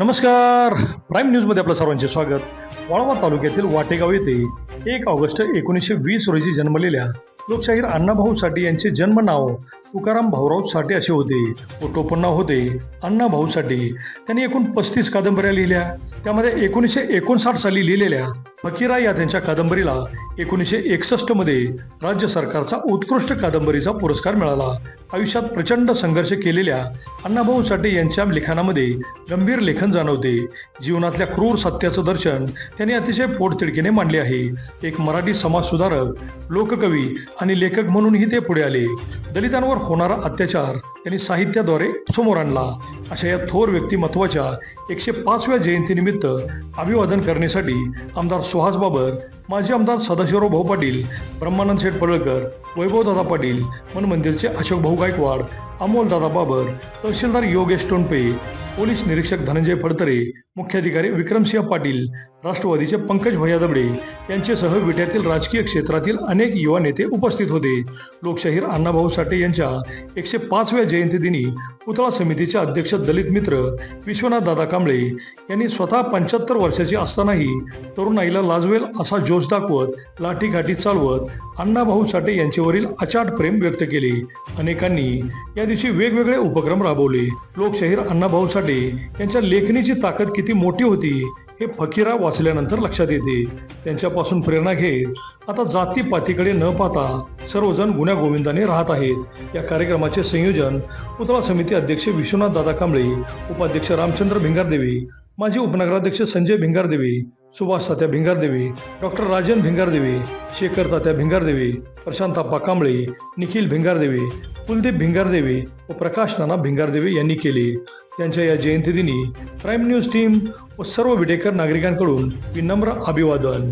नमस्कार. प्राईम न्यूजमध्ये आपलं सर्वांचे स्वागत. वाळवा तालुक्यातील वाटेगाव येथे एक ऑगस्ट एकोणीसशे वीस रोजी जन्मलेल्या लोकशाहीर अण्णाभाऊ साठे यांचे जन्म नाव तुकाराम भाऊराव साठे असे होते. व टोपण नाव होते अण्णाभाऊ साठे. त्यांनी एकूण पस्तीस कादंबऱ्या लिहिल्या. त्यामध्ये एकोणीसशे एकोणसाठ साली लिहिलेल्या फकीरा या त्यांच्या कादंबरीला एकोणीसशे एकसष्टमध्ये राज्य सरकारचा उत्कृष्ट कादंबरीचा पुरस्कार मिळाला. आयुष्यात प्रचंड संघर्ष केलेल्या अण्णाभाऊ साठे यांच्या लिखाणामध्ये गंभीर लेखन जाणवते. जीवनातल्या क्रूर सत्याचं दर्शन त्यांनी अतिशय पोटतिडकीने मांडले आहे. एक मराठी समाजसुधारक लोककवी आणि लेखक म्हणूनही ते पुढे आले. दलितांवर होणारा अत्याचार त्यांनी साहित्याद्वारे समोर आणला. अशा या थोर व्यक्तिमत्वाच्या एकशे पाचव्या जयंतीनिमित्त अभिवादन करण्यासाठी आमदार सुहास बाबर माजी आमदार सदाशिवराव भाऊ पाटील ब्रह्मानंद शेठ पडळकर वैभवदादा पाटील वन मंदिरचे अशोक भाऊ गायकवाड अमोल दादा बाबर तहसीलदार योगेश टोणपे पोलीस निरीक्षक धनंजय फडतरे मुख्याधिकारी विक्रमसिंह पाटील राष्ट्रवादीचे पंकज भैया दबडे यांच्यासह विट्यातील राजकीय क्षेत्रातील अनेक युवा नेते उपस्थित होते. लोकशाहीर अण्णाभाऊ साठे यांच्या एकशे पाचव्या जयंतीदिनी पुतळा समितीचे अध्यक्ष दलित मित्र विश्वनाथ दादा कांबळे यांनी स्वतः पंच्याहत्तर वर्षाची असतानाही तरुणाईला लाजवेल असा जोश दाखवत लाठीकाठी चालवत अण्णाभाऊ साठे यांच्यावरील अचाट प्रेम व्यक्त केले. अनेकांनी या दिवशी वेगवेगळे उपक्रम राबवले. लोकशाहीर अण्णाभाऊ साठे यांच्या लेखणीची ताकद किती मोठी होती हे फकीरा वाचल्यानंतर लक्षात येते. त्यांच्यापासून प्रेरणा घेत आता जाती पातीकडे न पाहता सर्वजण गुण्यागोविंदाने राहत आहेत. या कार्यक्रमाचे संयोजन पुतळा समिती अध्यक्ष विश्वनाथ दादा कांबळे उपाध्यक्ष रामचंद्र भिंगारदेवी माजी उपनगराध्यक्ष संजय भिंगारदेवी सुभाष तात्या भिंगारदेवी डॉक्टर राजन भिंगारदेवी शेखर तात्या भिंगारदेवी प्रशांताप्पा कांबळे निखिल भिंगारदेवी कुलदीप भिंगारदेवी व प्रकाश नाना भिंगारदेवी यांनी केले. त्यांच्या या जयंतीदिनी प्राईम न्यूज टीम व सर्व विडेकर नागरिकांकडून विनम्र अभिवादन.